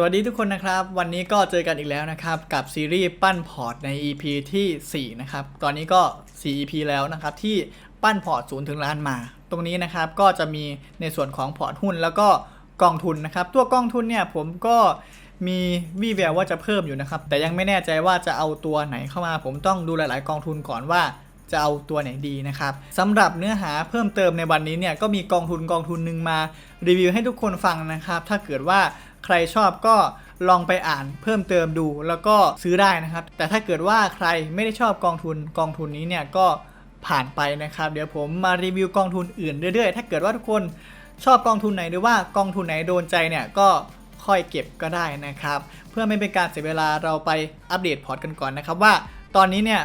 สวัสดีทุกคนนะครับ วันนี้ก็เจอกันอีกแล้วนะครับ กับซีรีส์ปั้นพอร์ตใน EP ที่ 4 นะครับ ตอนนี้ก็ 4 EP แล้วนะครับ ที่ปั้นพอร์ตศูนย์ถึงล้านมา ตรงนี้นะครับก็จะมีในส่วนของพอร์ตหุ้นแล้วก็กองทุนนะครับ ตัวกองทุนเนี่ยผมก็มีวี่แววว่าจะเพิ่มอยู่นะครับ แต่ยังไม่แน่ใจว่าจะเอาตัวไหนเข้ามา ผมต้องดูหลาย ๆ กองทุนก่อนว่าจะเอาตัวไหนดีนะครับสำหรับเนื้อหาเพิ่มเติมในวันนี้เนี่ยก็มีกองทุนกองทุนหนึ่งมารีวิวให้ทุกคนฟังนะครับ ถ้าเกิดว่า ใครชอบก็ลองไปอ่านเพิ่มเติมดูแล้วก็ซื้อได้นะครับ แต่ถ้าเกิดว่าใครไม่ได้ชอบกองทุนกองทุนนี้เนี่ยก็ผ่านไปนะครับ เดี๋ยวผมมารีวิวกองทุนอื่นเรื่อยๆ ถ้าเกิดว่าทุกคนชอบกองทุนไหนหรือว่ากองทุนไหนโดนใจเนี่ยก็ค่อยเก็บก็ได้นะครับ เพื่อไม่เป็นการเสียเวลาเราไปอัปเดตพอร์ตกันก่อนนะครับว่าตอนนี้เนี่ย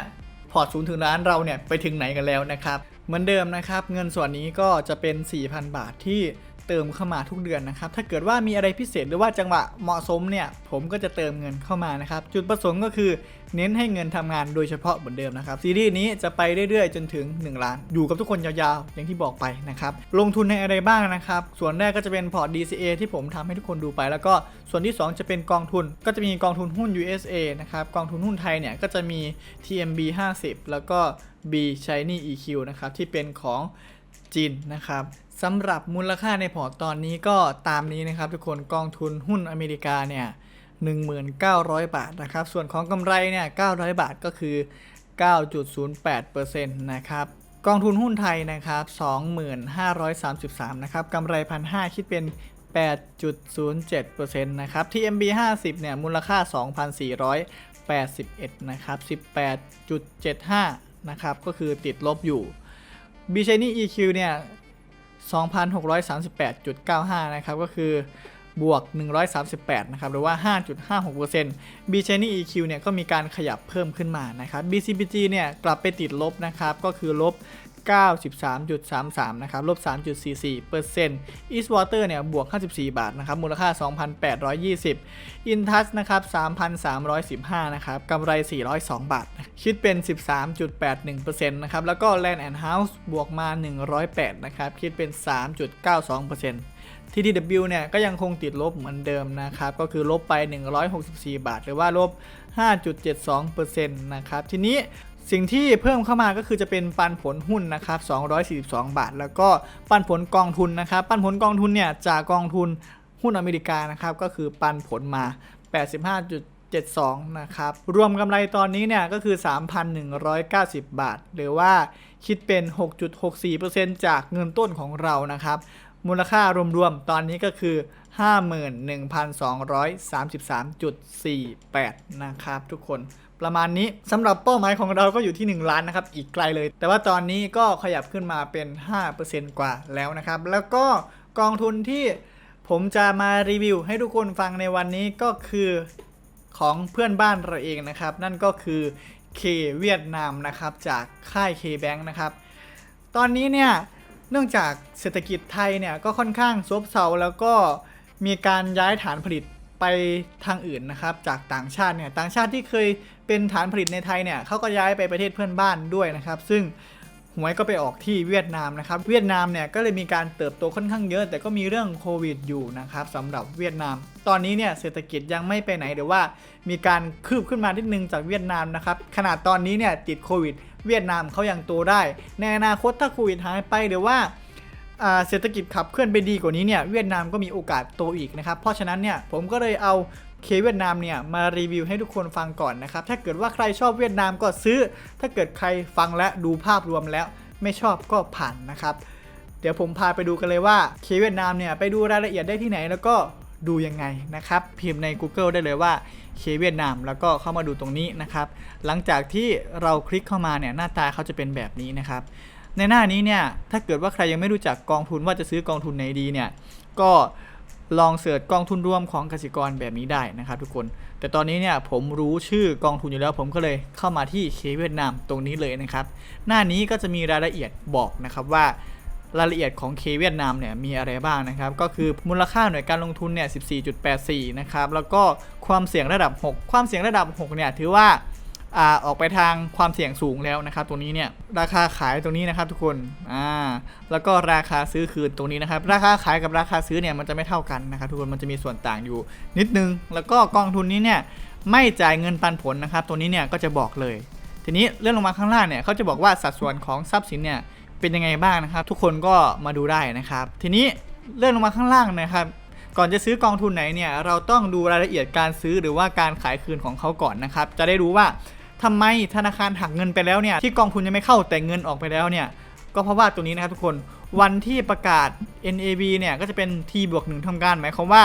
พอร์ตศูนย์ถึงล้านเราเนี่ยไปถึงไหนกันแล้วนะครับ เหมือนเดิมนะครับ เงินส่วนนี้ก็จะเป็น 4,000 บาทที่ เติมเข้ามาทุกเดือนนะครับ ถ้าเกิดว่ามีอะไรพิเศษหรือว่าจังหวะเหมาะสมเนี่ย ผมก็จะเติมเงินเข้ามานะครับ จุดประสงค์ก็คือเน้นให้เงินทำงานโดยเฉพาะเหมือนเดิมนะครับ ซีรีส์นี้จะไปเรื่อยๆ จนถึง 1 ล้าน อยู่กับทุกคนยาวๆ อย่างที่บอกไปนะครับ ลงทุนในอะไรบ้างนะครับ ส่วนแรกก็จะเป็นพอร์ต DCA ที่ผมทำให้ทุกคนดูไป แล้วก็ส่วนที่ 2 จะเป็นกองทุน ก็จะมีกองทุนหุ้น USA นะครับ กองทุนหุ้นไทยเนี่ยก็จะมี TMB 50 แล้วก็ B Shiny EQ นะครับที่เป็นของ จีนนะครับสำหรับมูลค่าในพอร์ตตอนนี้ก็ตามนี้นะครับ ทุกคนกองทุนหุ้นอเมริกาเนี่ย1,900 บาทนะครับ ส่วนของกำไรเนี่ย900 บาทก็คือ 9.08%นะครับกองทุนหุ้นไทยนะครับ2533นะครับกำไร1,500คิดเป็น 8.07%นะครับ TMB 50เนี่ยมูลค่า 2,481นะครับ18.75นะครับก็คือติดลบอยู่ b s h i n y EQ เนี่ย 2,638.95 นะครับ ก็คือบวก 138 นะครับ หรือว่า 5.56% b c h a n y EQ เนี่ย ก็มีการขยับเพิ่มขึ้นมานะครับ BCPG เนี่ย กลับไปติดลบนะครับ ก็คือลบ 93.33 นะครับ ลบ 3.44เปอร์เซ็นต์ East Water เนี่ย บวก 54 บาท นะครับ มูลค่า 2,820 Intouch นะครับ 3,315 นะครับ กำไร 402 บาท คิดเป็น 13.81%นะครับ แล้วก็ Land and House บวกมา 108 นะครับ คิดเป็น 3.92% TTW เนี่ยก็ยังคงติดลบเหมือนเดิมนะครับ ก็คือลบไป 164 บาท หรือว่าลบ 5.72%นะครับ ทีนี้ สิ่งที่เพิ่มเข้ามาก็คือจะเป็นปันผลหุ้นนะครับ242 บาท แล้วก็ปันผลกองทุนนะครับ ปันผลกองทุนเนี่ยจากกองทุนหุ้นอเมริกานะครับ ก็คือปันผลมา 85.72 นะครับ รวมกำไรตอนนี้เนี่ยก็คือ 3,190 บาท หรือว่าคิดเป็น 6.64%จากเงินต้นของเรานะครับ มูลค่ารวมๆ ตอนนี้ก็คือ 51,233.48 นะครับทุกคนประมาณนี้สำหรับเป้าหมายของเราก็อยู่ที่ 1 ล้านนะครับอีกไกลเลย แต่ว่าตอนนี้ก็ขยับขึ้นมาเป็น 5%กว่าแล้วนะครับ แล้วก็กองทุนที่ผมจะมารีวิวให้ทุกคนฟังในวันนี้ก็คือของเพื่อนบ้านเราเองนะครับ นั่นก็คือ K เวียดนามนะครับจากค่าย K Bank นะครับ ตอนนี้เนี่ย เนื่องจากเศรษฐกิจไทยเนี่ยก็ค่อนข้างซบเซาแล้วก็มีการย้ายฐานผลิตไปทางอื่นนะครับจากต่างชาติเนี่ยต่างชาติที่เคยเป็นฐานผลิตในไทยเนี่ยเขาก็ย้ายไปประเทศเพื่อนบ้านด้วยนะครับ ซึ่งหวยก็ไปออกที่เวียดนามนะครับ เวียดนามเนี่ยก็เลยมีการเติบโตค่อนข้างเยอะ แต่ก็มีเรื่องโควิดอยู่นะครับสำหรับเวียดนาม ตอนนี้เนี่ยเศรษฐกิจยังไม่ไปไหนเดี๋ยวว่า มีการคืบขึ้นมานิดนึงจากเวียดนามนะครับขนาดตอนนี้เนี่ยติดโควิด เวียดนามเขายังโตได้ ในอนาคตถ้าโควิดหายไปเดี๋ยวว่าเศรษฐกิจขับเคลื่อนไปดีกว่านี้เนี่ยเวียดนามก็มีโอกาสโตอีกนะครับ เพราะฉะนั้นเนี่ยผมก็เลยเอาเคเวียดนามเนี่ยมารีวิวให้ทุกคนฟังก่อนนะครับ ถ้าเกิดว่าใครชอบเวียดนามก็ซื้อ ถ้าเกิดใครฟังและดูภาพรวมแล้วไม่ชอบก็ผ่านนะครับ เดี๋ยวผมพาไปดูกันเลยว่าเคเวียดนามเนี่ยไปดูรายละเอียดได้ที่ไหนแล้วก็ ดูยังไงนะครับ พิมพ์ใน Google ได้เลยว่าเคเวียดนามแล้วก็เข้ามาดูตรงนี้นะครับ หลังจากที่เราคลิกเข้ามาเนี่ยหน้าตาเขาจะเป็นแบบนี้นะครับ ในหน้านี้เนี่ยถ้าเกิดว่าใครยังไม่รู้จักกองทุนว่าจะซื้อกองทุนไหนดีเนี่ยก็ลองเสิร์ชกองทุนร่วมของกสิกรแบบนี้ได้นะครับ ทุกคน แต่ตอนนี้เนี่ยผมรู้ชื่อกองทุนอยู่แล้ว ผมก็เลยเข้ามาที่เคเวียดนามตรงนี้เลยนะครับ หน้านี้ก็จะมีรายละเอียดบอกนะครับว่า รายละเอียดของเคเวียดนามเนี่ยมีอะไรบ้างนะครับ ก็คือมูลค่าหน่วยการลงทุนเนี่ย 14.84 นะครับ แล้วก็ความเสี่ยงระดับ 6 ความเสี่ยงระดับ 6 เนี่ยถือว่าอ่าออกไปทางความเสี่ยงสูงแล้วนะครับ ตัวนี้เนี่ยราคาขายตรงนี้นะครับทุกคนอ่าแล้วก็ราคาซื้อคืนตรงนี้นะครับ ราคาขายกับราคาซื้อเนี่ยมันจะไม่เท่ากันนะครับ ทุกคนมันจะมีส่วนต่างอยู่ นิดนึง แล้วก็กองทุนนี้เนี่ยไม่จ่ายเงินปันผลนะครับ ตัวนี้เนี่ยก็จะบอกเลย ทีนี้เลื่อนลงมาข้างล่างเนี่ยเขาจะบอกว่าสัดส่วนของทรัพย์สินเนี่ย เป็นยังไงบ้างนะครับ ทุกคนก็มาดูได้นะครับ ทีนี้เลื่อนลงมาข้างล่างนะครับก่อนจะซื้อกองทุนไหนเนี่ยเราต้องดูรายละเอียดการซื้อหรือว่าการขายคืนของเขาก่อนนะครับจะได้รู้ว่าทำไมธนาคารหักเงินไปแล้วเนี่ยที่กองทุนยังไม่เข้าแต่เงินออกไปแล้วเนี่ยก็เพราะว่าตัวนี้นะครับทุกคนวันที่ประกาศ NAV เนี่ยก็จะเป็น T บวกหนึ่งทำการหมายความว่า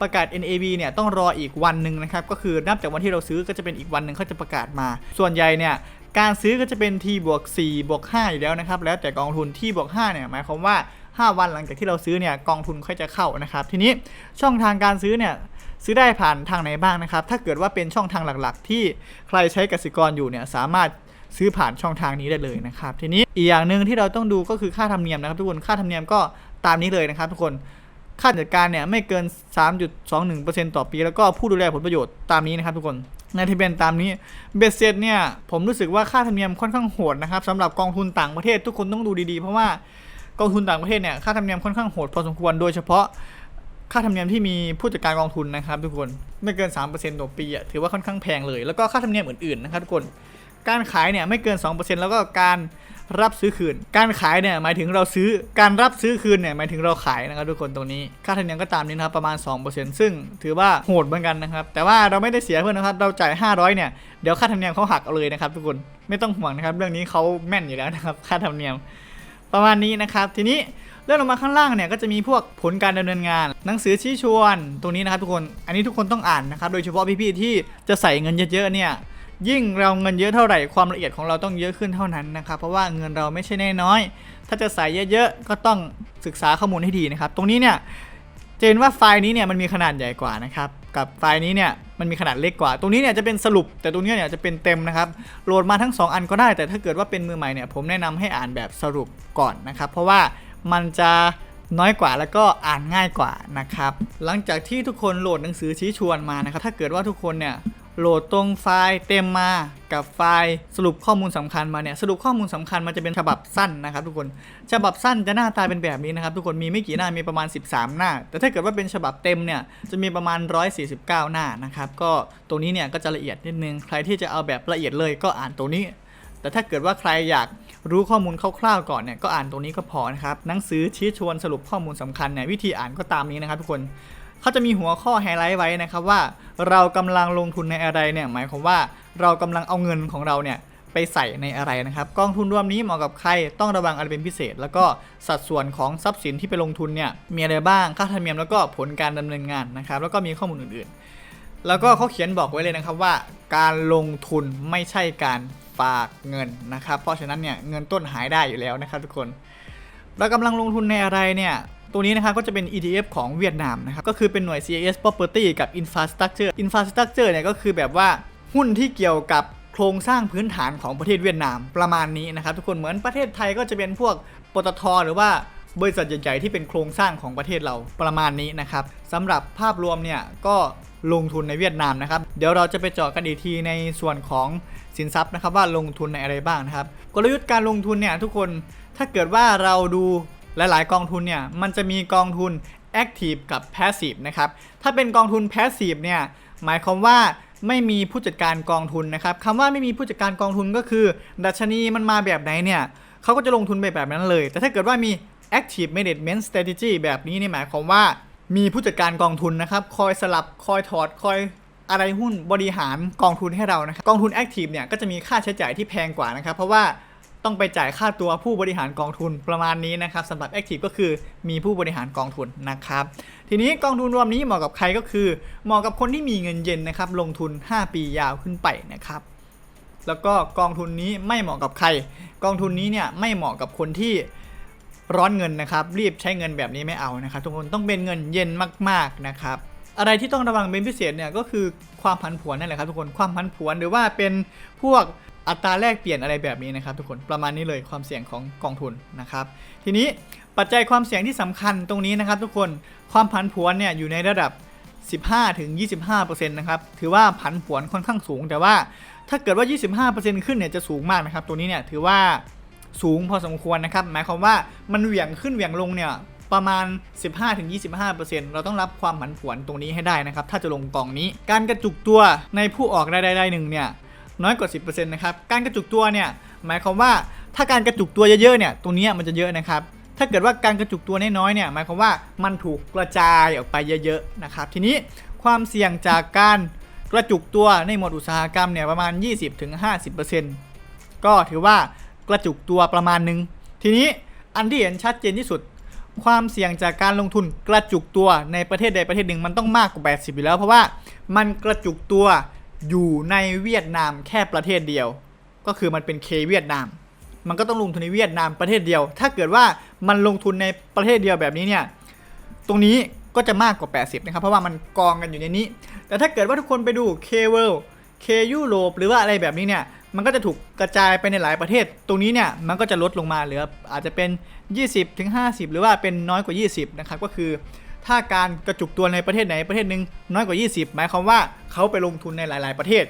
ประกาศ NAV เนี่ยต้องรออีกวันหนึ่งนะครับก็คือนับจากวันที่เราซื้อก็จะเป็นอีกวันหนึ่งเขาจะประกาศมา ส่วนใหญ่เนี่ย การซื้อก็จะเป็น T บวก4บวก5อยู่แล้วนะครับ แล้วแต่กองทุน T บวก5เนี่ยหมายความว่า 5 วันหลังจากที่เราซื้อเนี่ยกองทุนค่อยจะเข้านะครับ ทีนี้ช่องทางการซื้อเนี่ยซื้อได้ผ่านทางไหนบ้างนะครับ ถ้าเกิดว่าเป็นช่องทางหลักๆ ที่ใครใช้กสิกรอยู่เนี่ยสามารถซื้อผ่านช่องทางนี้ได้เลยนะครับ ทีนี้อีกอย่างหนึ่งที่เราต้องดูก็คือค่าธรรมเนียมนะครับ ทุกคนค่าธรรมเนียมก็ตามนี้เลยนะครับ ทุกคนค่าจัดการเนี่ยไม่เกิน 3.21%ต่อปี แล้วก็ผู้ดูแลผลประโยชน์ตามนี้นะครับทุกคน ในที่เป็นตามนี้เบสเซ็ตเนี่ยผมรู้สึกว่าค่าธรรมเนียมค่อนข้างโหดนะครับสำหรับกองทุนต่างประเทศทุกคนต้องดูดีๆ เพราะว่ากองทุนต่างประเทศเนี่ยค่าธรรมเนียมค่อนข้างโหดพอสมควรโดยเฉพาะค่าธรรมเนียมที่มีผู้จัดการกองทุนนะครับ ทุกคนไม่เกิน 3%ต่อปีอะถือว่าค่อนข้างแพงเลย แล้วก็ค่าธรรมเนียมอื่นๆนะครับทุกคน การขายเนี่ยไม่เกิน 2%แล้วก็การ รับซื้อคืน การขายเนี่ยหมายถึงเราซื้อ การรับซื้อคืนเนี่ยหมายถึงเราขายนะครับทุกคนตรงนี้ ค่าธรรมเนียมก็ตามนี้นะครับประมาณ 2%ซึ่งถือว่าโหดเหมือนกันนะครับ แต่ว่าเราไม่ได้เสียเพื่อนนะครับ เราจ่าย 500 เนี่ย เดี๋ยวค่าธรรมเนียมเขาหักเอาเลยนะครับทุกคน ไม่ต้องห่วงนะครับ เรื่องนี้เขาแม่นอยู่แล้วนะครับ ค่าธรรมเนียม ประมาณนี้นะครับ ทีนี้เลื่อนลงมาข้างล่างเนี่ยก็จะมีพวกผลการดำเนินงาน หนังสือชี้ชวน ตรงนี้นะครับทุกคน อันนี้ทุกคนต้องอ่านนะครับ โดยเฉพาะพี่ๆที่จะใส่เงินเยอะๆเนี่ย ยิ่งเราเงินเยอะเท่าไหร่ความละเอียดของเราต้องเยอะขึ้นเท่านั้นนะครับ เพราะว่าเงินเราไม่ใช่แน่น้อย ถ้าจะใส่เยอะๆก็ต้องศึกษาข้อมูลให้ดีนะครับ ตรงนี้เนี่ยจะเห็นว่าไฟล์นี้เนี่ยมันมีขนาดใหญ่กว่านะครับกับไฟล์นี้เนี่ยมันมีขนาดเล็กกว่า ตรงนี้เนี่ยจะเป็นสรุปแต่ตรงนี้เนี่ยจะเป็นเต็มนะครับโหลดมาทั้ง 2 อันก็ได้ แต่ถ้าเกิดว่าเป็นมือใหม่เนี่ยผมแนะนำให้อ่านแบบสรุปก่อนนะครับ เพราะว่ามันจะน้อยกว่าแล้วก็อ่านง่ายกว่านะครับ หลังจากที่ทุกคนโหลดหนังสือชี้ชวนมานะครับ ถ้าเกิดว่าทุกคนเนี่ย โหลดตรงไฟล์เต็มมากับไฟล์สรุปข้อมูลสำคัญมาเนี่ยสรุปข้อมูลสำคัญมันจะเป็นฉบับสั้นนะครับทุกคนฉบับสั้นจะหน้าตาเป็นแบบนี้นะครับทุกคนมีไม่กี่หน้ามีประมาณ 13 หน้า แต่ถ้าเกิดว่าเป็นฉบับเต็มเนี่ยจะมีประมาณ 149 หน้านะครับก็ตรงนี้เนี่ยก็จะละเอียดนิดนึงใครที่จะเอาแบบละเอียดเลยก็อ่านตรงนี้ แต่ถ้าเกิดว่าใครอยากรู้ข้อมูลคร่าวๆก่อนเนี่ยก็อ่านตรงนี้ก็พอนะครับหนังสือชี้ชวนสรุปข้อมูลสำคัญเนี่ยวิธีอ่านก็ตามนี้นะครับทุกคน เขาจะมีหัวข้อไฮไลท์ไว้นะครับว่าเรากำลังลงทุนในอะไรเนี่ยหมายความว่าเรากำลังเอาเงินของเราเนี่ยไปใส่ในอะไรนะครับกองทุนรวมนี้เหมาะกับใครต้องระวังอะไรเป็นพิเศษ แล้วก็สัดส่วนของทรัพย์สินที่ไปลงทุนเนี่ยมีอะไรบ้างค่าธรรมเนียมแล้วก็ผลการดำเนินงานนะครับแล้วก็มีข้อมูลอื่นๆ แล้วก็เขาเขียนบอกไว้เลยนะครับว่า การลงทุนไม่ใช่การฝากเงินนะครับเพราะฉะนั้นเนี่ยเงินต้นหายได้อยู่แล้วนะครับทุกคน เรากำลังลงทุนในอะไรเนี่ย ตัวนี้นะครับก็จะเป็น ETF ของเวียดนามนะครับก็คือเป็นหน่วย CIS Property กับ Infrastructure Infrastructure เนี่ยก็คือแบบว่าหุ้นที่เกี่ยวกับโครงสร้างพื้นฐานของประเทศเวียดนามประมาณนี้นะครับทุกคนเหมือนประเทศไทยก็จะเป็นพวกปตทหรือว่าบริษัทใหญ่ๆที่เป็นโครงสร้างของประเทศเราประมาณนี้นะครับสำหรับภาพรวมเนี่ยก็ลงทุนในเวียดนามนะครับ เดี๋ยวเราจะไปเจาะกันอีกทีในส่วนของสินทรัพย์นะครับว่าลงทุนในอะไรบ้างนะครับ กลยุทธ์การลงทุนเนี่ยทุกคนถ้าเกิดว่าเราดู หลายๆ กองทุนเนี่ยมันจะมีกองทุน Active กับ Passive นะครับ ถ้าเป็นกองทุน Passive เนี่ยหมายความว่าไม่มีผู้จัดการกองทุนนะครับคำว่าไม่มีผู้จัดการกองทุนก็คือ ดัชนีมันมาแบบไหนเนี่ยเขาก็จะลงทุนไปแบบนั้นเลย แต่ถ้าเกิดว่ามี Active Management Strategy แบบนี้เนี่ยหมายความว่ามีผู้จัดการกองทุนนะครับ คอยสลับคอยถอดคอยอะไรหุ้นบริหารกองทุนให้เรานะครับกองทุนแอคทีฟเนี่ยก็จะมีค่าใช้จ่ายที่แพงกว่านะครับ เพราะว่า ต้องไปจ่ายค่าตัวผู้บริหารกองทุนประมาณนี้นะครับสำหรับแอคทีฟก็คือมีผู้บริหารกองทุนนะครับ ทีนี้กองทุนรวมนี้เหมาะกับใครก็คือ เหมาะกับคนที่มีเงินเย็นนะครับลงทุน 5 ปียาวขึ้นไปนะครับแล้วก็กองทุนนี้ไม่เหมาะกับใคร กองทุนนี้เนี่ยไม่เหมาะกับคนที่ร้อนเงินนะครับ รีบใช้เงินแบบนี้ไม่เอานะครับ ทุกคนต้องเป็นเงินเย็นมากๆนะครับ อะไรที่ต้องระวังเป็นพิเศษเนี่ยก็คือความผันผวนนั่นแหละครับทุกคนความผันผวนหรือว่าเป็นพวก อัตราแลกเปลี่ยนอะไรแบบนี้นะครับทุกคนประมาณนี้เลยความเสี่ยงของกองทุนนะครับ ทีนี้ปัจจัยความเสี่ยงที่สำคัญตรงนี้นะครับ ทุกคนความผันผวนเนี่ยอยู่ในระดับ 15-25%นะครับถือว่าผันผวนค่อนข้างสูง แต่ว่าถ้าเกิดว่า 25%ขึ้นเนี่ยจะสูงมากนะครับ ตัวนี้เนี่ยถือว่าสูงพอสมควรนะครับ หมายความว่ามันเหวี่ยงขึ้นเหวี่ยงลงเนี่ยประมาณ 15-25%เราต้องรับความผันผวนตรงนี้ให้ได้นะครับ ถ้าจะลงกองนี้ การกระจุกตัวในผู้ออกรายได้หนึ่งเนี่ย น้อยกว่า 10%นะครับการกระจุกตัวเนี่ยหมายความว่าถ้าการกระจุกตัวเยอะๆเนี่ยตรงนี้มันจะเยอะนะครับ ถ้าเกิดว่าการกระจุกตัวน้อยๆเนี่ยหมายความว่ามันถูกกระจายออกไปเยอะๆนะครับทีนี้ความเสี่ยงจากการกระจุกตัวในหมวดอุตสาหกรรมเนี่ยประมาณ 20-50%ก็ถือว่ากระจุกตัวประมาณหนึง ทีนี้อันที่เห็นชัดเจนที่สุด ความเสี่ยงจากการลงทุนกระจุกตัวในประเทศใดประเทศหนึ่งมันต้องมากกว่า 80อยู่แล้ว เพราะว่ามันกระจุกตัว อยู่ในเวียดนามแค่ประเทศเดียว ก็คือมันเป็นเคเวียดนาม มันก็ต้องลงทุนในเวียดนามประเทศเดียว ถ้าเกิดว่ามันลงทุนในประเทศเดียวแบบนี้เนี่ยตรงนี้ก็จะมากกว่า 80 นะครับ เพราะว่ามันกองกันอยู่ในนี้ แต่ถ้าเกิดว่าทุกคนไปดู K World K ยุโรปหรือว่าอะไรแบบนี้เนี่ยมันก็จะถูกกระจายไปในหลายประเทศ ตรงนี้เนี่ยมันก็จะลดลงมาเหลืออาจจะเป็น 20ถึง50 หรือว่าเป็นน้อยกว่า 20 นะครับก็คือ ถ้าการกระจุกตัวในประเทศไหนประเทศหนึ่งน้อยกว่า 20 หมายความว่าเขาไปลงทุนในหลาย ๆ ประเทศ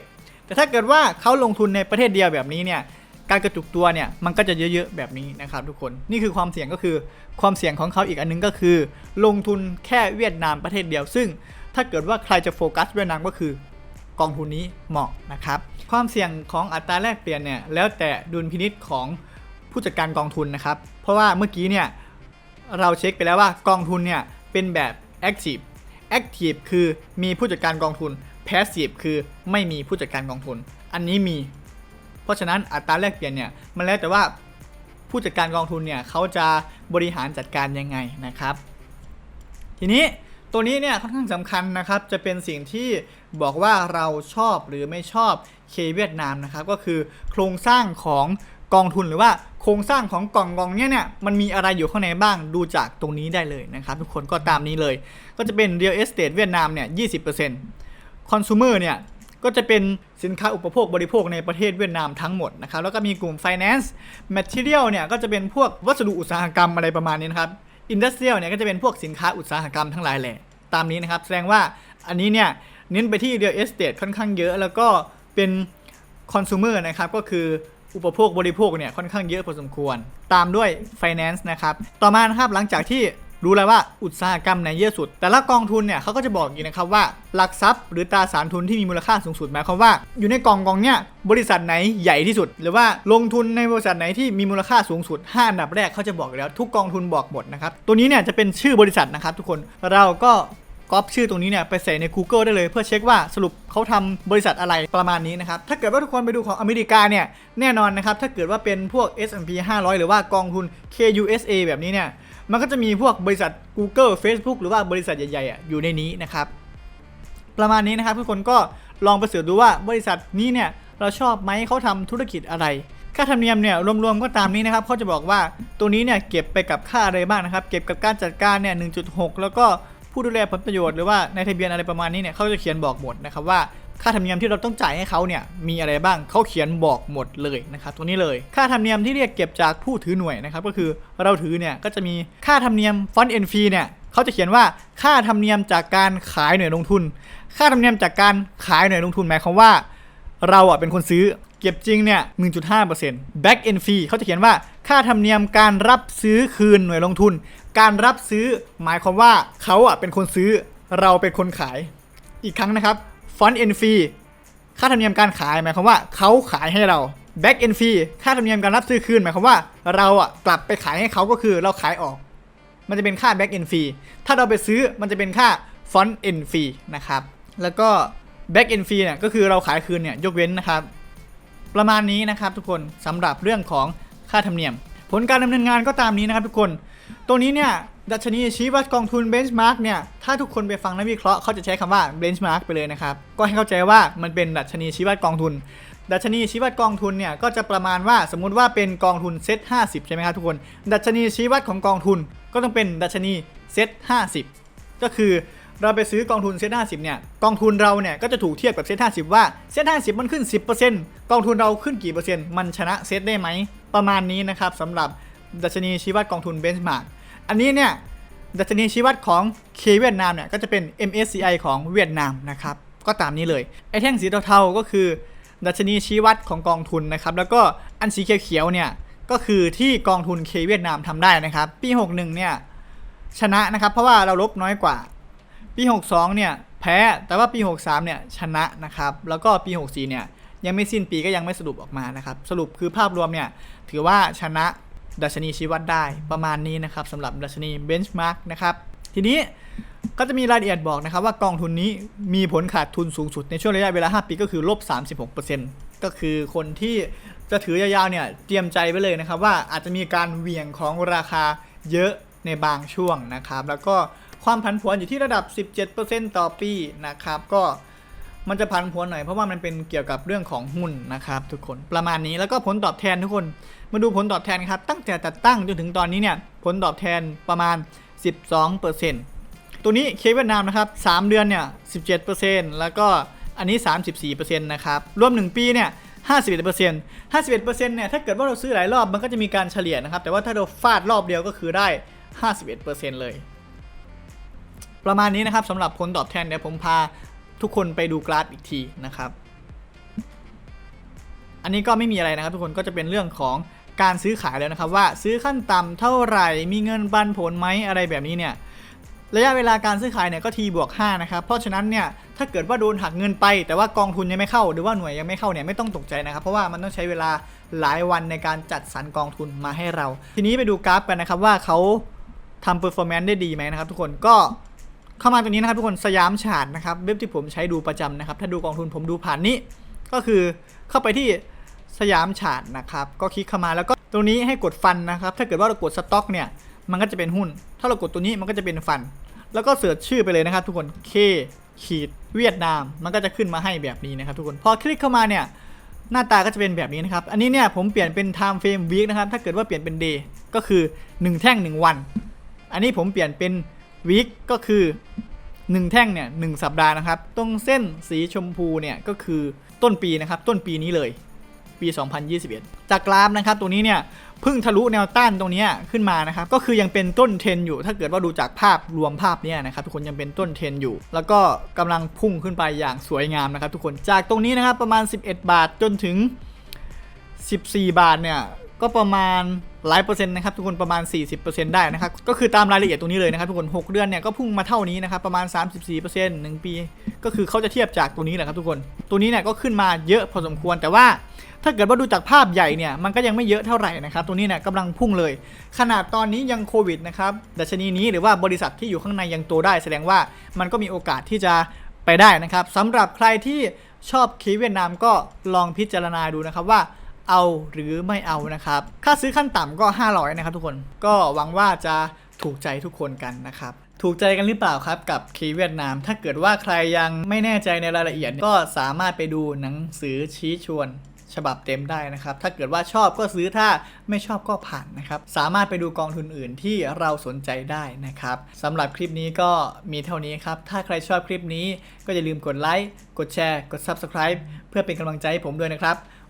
แต่ถ้าเกิดว่าเขาลงทุนในประเทศเดียวแบบนี้เนี่ยการกระจุกตัวเนี่ยมันก็จะเยอะๆแบบนี้นะครับทุกคนนี่คือความเสี่ยงก็คือความเสี่ยงของเขาอีกอันนึงก็คือ ลงทุนแค่เวียดนามประเทศเดียว ซึ่งถ้าเกิดว่าใครจะโฟกัสเวียดนามก็คือกองทุนนี้เหมาะนะครับความเสี่ยงของอัตราแลกเปลี่ยนเนี่ยแล้วแต่ดุลพินิษของผู้จัดการกองทุนนะครับเพราะว่าเมื่อกี้เนี่ยเราเช็คไปแล้วว่ากองทุนเนี่ย เป็นแบบ active active คือมีผู้จัดการกองทุน passive คือไม่มีผู้จัดการกองทุน อันนี้มี เพราะฉะนั้นอัตราแลกเปลี่ยนเนี่ยมันแล้วแต่ว่าผู้จัดการกองทุนเนี่ยเขาจะบริหารจัดการยังไงนะครับ ทีนี้ตัวนี้เนี่ยค่อนข้างสำคัญนะครับ จะเป็นสิ่งที่บอกว่าเราชอบหรือไม่ชอบเคเวียดนามนะครับ ก็คือโครงสร้างของ กองทุนหรือว่าโครงสร้างของกล่องกองเนี้ยเนี่ยมันมีอะไรอยู่ข้างในบ้างดูจากตรงนี้ได้เลยนะครับ ทุกคนก็ตามนี้เลย ก็จะเป็น real estate เวียดนามเนี่ย20% consumer เนี่ยก็จะเป็นสินค้าอุปโภคบริโภคในประเทศเวียดนามทั้งหมดนะครับ แล้วก็มีกลุ่ม finance material เนี่ยก็จะเป็นพวกวัสดุอุตสาหกรรมอะไรประมาณนี้นะครับ industrial เนี่ยก็จะเป็นพวกสินค้าอุตสาหกรรมทั้งหลายแหละตามนี้นะครับ แสดงว่าอันนี้เนี่ยเน้นไปที่ real estate ค่อนข้างเยอะ แล้วก็เป็น consumer นะครับก็คือ อุปโภคบริโภคเนี่ยค่อนข้างเยอะพอสมควร ตามด้วย finance นะครับต่อมานะครับหลังจากที่รู้แล้วว่าอุตสาหกรรมไหนเยอะสุด แต่ละกองทุนเนี่ยเขาก็จะบอกอีกนะครับว่าหลักทรัพย์หรือตราสารทุนที่มีมูลค่าสูงสุดหมายความว่า อยู่ในกองกองเนี่ยบริษัทไหนใหญ่ที่สุด หรือว่าลงทุนในบริษัทไหนที่มีมูลค่าสูงสุด5อันดับแรกเขาจะบอกแล้วทุกกองทุนบอกหมดนะครับตัวนี้เนี่ยจะเป็นชื่อบริษัทนะครับทุกคนเราก็ ก๊อปชื่อตรงนี้เนี่ยไปใส่ใน Google ได้เลย เพื่อเช็คว่าสรุปเขาทำบริษัทอะไรประมาณนี้นะครับ ถ้าเกิดว่าทุกคนไปดูของอเมริกาเนี่ยแน่นอนนะครับ ถ้าเกิดว่าเป็นพวก S&P 500 หรือว่ากองทุน KUSA แบบนี้เนี่ยมันก็จะมีพวกบริษัท Google Facebook หรือว่าบริษัทใหญ่ๆอยู่ในนี้นะครับประมาณนี้นะครับทุกคนก็ลองไปเสิร์ชดูว่าบริษัทนี้เนี่ยเราชอบไหมเขาทำธุรกิจอะไร ค่าธรรมเนียมเนี่ยรวมๆก็ตามนี้นะครับเขาจะบอกว่าตัวนี้เนี่ยเก็บไปกับค่าอะไรบ้างนะครับ เก็บกับการจัดการเนี่ย 1.6 แล้วก็ ผู้ดูแลผลประโยชน์หรือว่าในทะเบียนอะไรประมาณนี้เนี่ยเขาจะเขียนบอกหมดนะครับว่าค่าธรรมเนียมที่เราต้องจ่ายให้เขาเนี่ยมีอะไรบ้างเขาเขียนบอกหมดเลยนะครับตัวนี้เลย ค่าธรรมเนียมที่เรียกเก็บจากผู้ถือหน่วยนะครับก็คือเราถือเนี่ยก็จะมีค่าธรรมเนียมฟอนต์เอ็นฟีเนี่ยเขาจะเขียนว่าค่าธรรมเนียมจากการขายหน่วยลงทุน ค่าธรรมเนียมจากการขายหน่วยลงทุนหมายความว่า เราอะเป็นคนซื้อเก็บจริงเนี่ย 1.5% back end fee เขาจะเขียนว่าค่าธรรมเนียมการรับซื้อคืนหน่วยลงทุน การรับซื้อหมายความว่าเขาอะเป็นคนซื้อเราเป็นคนขาย อีกครั้งนะครับ front end fee ค่าธรรมเนียมการขายหมายความว่าเขาขายให้เรา back end fee ค่าธรรมเนียมการรับซื้อคืนหมายความว่าเราอะกลับไปขายให้เขาก็คือเราขายออก มันจะเป็นค่า back end fee ถ้าเราไปซื้อมันจะเป็นค่า front end fee นะครับแล้วก็ back end fee เนี่ยก็คือเราขายคืนเนี่ยยกเว้นนะครับประมาณนี้นะครับทุกคนสำหรับเรื่องของค่าธรรมเนียม ผลการดำเนินงานก็ตามนี้นะครับทุกคน ตัวนี้เนี่ยดัชนีชี้วัดกองทุน benchmark เนี่ย ถ้าทุกคนไปฟังนักวิเคราะห์เขาจะใช้คำว่า benchmark ไปเลยนะครับ ก็ให้เข้าใจว่ามันเป็นดัชนีชี้วัดกองทุน ดัชนีชี้วัดกองทุนเนี่ย ก็จะประมาณว่าสมมุติว่าเป็นกองทุนเซ็ต50ใช่ไหมครับทุกคน ดัชนีชี้วัดของกองทุนก็ต้องเป็นดัชนีเซ็ต50ก็คือเราไปซื้อกองทุนเซ็ต50เนี่ย กองทุนเราเนี่ยก็จะถูกเทียบกับเซ็ต50ว่าเซ็ต50มันขึ้น10%กองทุนเราขึ้นกี่เปอร์เซ็นต์มันชนะเซ็ตได้ไหมประมาณนี้นะครับสำหรับดัชนีชี้วัดกองทุนเบนช์มาร์ก อันนี้เนี่ยดัชนีชี้วัดของ K เวียดนามเนี่ยก็จะเป็น MSCI ของเวียดนามนะครับก็ตามนี้เลยไอ้แท่งสีเทาๆก็คือ ดัชนีชี้วัดของกองทุนนะครับแล้วก็อันสีเขียวๆเนี่ยก็คือที่กองทุน K เวียดนามทำได้นะครับ ปี 61เนี่ยชนะนะครับเพราะว่าเราลบน้อยกว่า ปี 62เนี่ยแพ้แต่ว่าปี 63เนี่ยชนะนะครับแล้วก็ปี 64เนี่ยยังไม่สิ้นปีก็ยังไม่สรุปออกมานะครับสรุปคือภาพรวมเนี่ยถือว่าชนะ ดัชนีชี้วัดได้ประมาณนี้นะครับสำหรับดัชนีเบนช์มาร์กนะครับทีนี้ก็จะมีรายละเอียดบอกนะครับว่ากองทุนนี้มีผลขาดทุนสูงสุดในช่วงระยะเวลา 5 ปีก็คือลบ 36%ก็คือคนที่จะถือยาวๆเนี่ยเตรียมใจไว้เลยนะครับว่าอาจจะมีการเหวี่ยงของราคาเยอะในบางช่วงนะครับ แล้วก็ความผันผวนอยู่ที่ระดับ 17%ต่อปีนะครับ ก็ มันจะผันผวนหน่อยเพราะว่ามันเป็นเกี่ยวกับเรื่องของหุ้นนะครับทุกคนประมาณนี้แล้วก็ผลตอบแทนทุกคน มาดูผลตอบแทนครับ ตั้งแต่จัดตั้งจนถึงตอนนี้เนี่ยผลตอบแทนประมาณ 12%ตัวนี้เคเวียดนามนะครับ3เดือนเนี่ย17%แล้วก็อันนี้ 34%นะครับรวม 1 ปีเนี่ย51% 51%เนี่ยถ้าเกิดว่าเราซื้อหลายรอบมันก็จะมีการเฉลี่ยนะครับ แต่ว่าถ้าเราฟาดรอบเดียวก็คือได้ 51%เลย ประมาณนี้นะครับสำหรับผลตอบแทนเดี๋ยวผมพา ทุกคนไปดูกราฟอีกทีนะครับ อันนี้ก็ไม่มีอะไรนะครับทุกคนก็จะเป็นเรื่องของการซื้อขายแล้วนะครับ ว่าซื้อขั้นต่ำเท่าไหร่มีเงินปันผลไหมอะไรแบบนี้เนี่ยระยะเวลาการซื้อขายเนี่ยก็ทีบวก5นะครับ เพราะฉะนั้นเนี่ยถ้าเกิดว่าโดนหักเงินไป แต่ว่ากองทุนยังไม่เข้า หรือว่าหน่วยยังไม่เข้าเนี่ยไม่ต้องตกใจนะครับ เพราะว่ามันต้องใช้เวลาหลายวันในการจัดสรรกองทุนมาให้เรา ทีนี้ไปดูกราฟกันนะครับว่าเขาทำเปอร์ฟอร์แมนซ์ได้ดีไหมนะครับทุกคนก็ เข้ามาตรงนี้นะครับทุกคนสยามฉาดนะครับเว็บที่ผมใช้ดูประจำนะครับ ถ้าดูกองทุนผมดูผ่านนี้ ก็คือเข้าไปที่สยามฉาดนะครับ ก็คลิกเข้ามาแล้วก็ตรงนี้ให้กดฟันนะครับ ถ้าเกิดว่าเรากดสต็อกเนี่ย มันก็จะเป็นหุ้น ถ้าเรากดตัวนี้มันก็จะเป็นฟัน แล้วก็เสิร์ชชื่อไปเลยนะครับ ทุกคน K ขีดเวียดนาม มันก็จะขึ้นมาให้แบบนี้นะครับ ทุกคน พอคลิกเข้ามาเนี่ย หน้าตาก็จะเป็นแบบนี้นะครับ อันนี้เนี่ยผมเปลี่ยนเป็น time frame week นะครับ ถ้าเกิดว่าเปลี่ยนเป็น day ก็คือ 1 แท่ง 1 วัน อันนี้ผมเปลี่ยนเป็น week ก็คือ 1 แท่งเนี่ยหสัปดาห์นะครับ ตรงเส้นสีชมพูเนี่ยก็คือต้นปีนะครับ ต้นปีนี้เลย ปี 2021 จากกราฟนะครับตัวนี้เนี่ยพิ่งทะลุแนวต้านตรงนี้ขึ้นมานะครับ ก็คือยังเป็นต้นเทรนอยู่ ถ้าเกิดว่าดูจากภาพรวมภาพเนี้ยนะครับทุกคนยังเป็นต้นเทรนอยู่ แล้วก็กำลังพุ่งขึ้นไปอย่างสวยงามนะครับ ทุกคนจากตรงนี้นะครับประมาณ 11 บาทจนถึง 14 บาทเนี่ยก็ประมาณ หลายเปอร์เซ็นต์นะครับทุกคนประมาณ 40%ได้นะครับก็คือตามรายละเอียดตรงนี้เลยนะครับทุกคน 6 เดือนเนี่ยก็พุ่งมาเท่านี้นะครับประมาณ 34% 1 ปี ก็คือเขาจะเทียบจากตัวนี้แหละครับทุกคนตัวนี้เนี่ยก็ขึ้นมาเยอะพอสมควรแต่ว่าถ้าเกิดว่าดูจากภาพใหญ่เนี่ยมันก็ยังไม่เยอะเท่าไหร่นะครับตัวนี้เนี่ยกำลังพุ่งเลย ขนาดตอนนี้ยังโควิดนะครับดัชนีนี้หรือว่าบริษัทที่อยู่ข้างในยังโตได้แสดงว่ามันก็มีโอกาสที่จะไปได้นะครับสำหรับใครที่ชอบคีเวียดนามก็ลองพิจารณาดูนะครับว่า เอาหรือไม่เอานะครับ ค่าซื้อขั้นต่ำก็ 500 นะครับทุกคน ก็หวังว่าจะถูกใจทุกคนกันนะครับ ถูกใจกันหรือเปล่าครับกับคีเวียดนาม ถ้าเกิดว่าใครยังไม่แน่ใจในรายละเอียด ก็สามารถไปดูหนังสือชี้ชวนฉบับเต็มได้นะครับ ถ้าเกิดว่าชอบก็ซื้อถ้าไม่ชอบก็ผ่านนะครับ สามารถไปดูกองทุนอื่นที่เราสนใจได้นะครับสำหรับคลิปนี้ก็มีเท่านี้ครับ ถ้าใครชอบคลิปนี้ก็อย่าลืมกดไลค์ กดแชร์ กด Subscribe เพื่อเป็นกำลังใจให้ผมด้วยนะครับ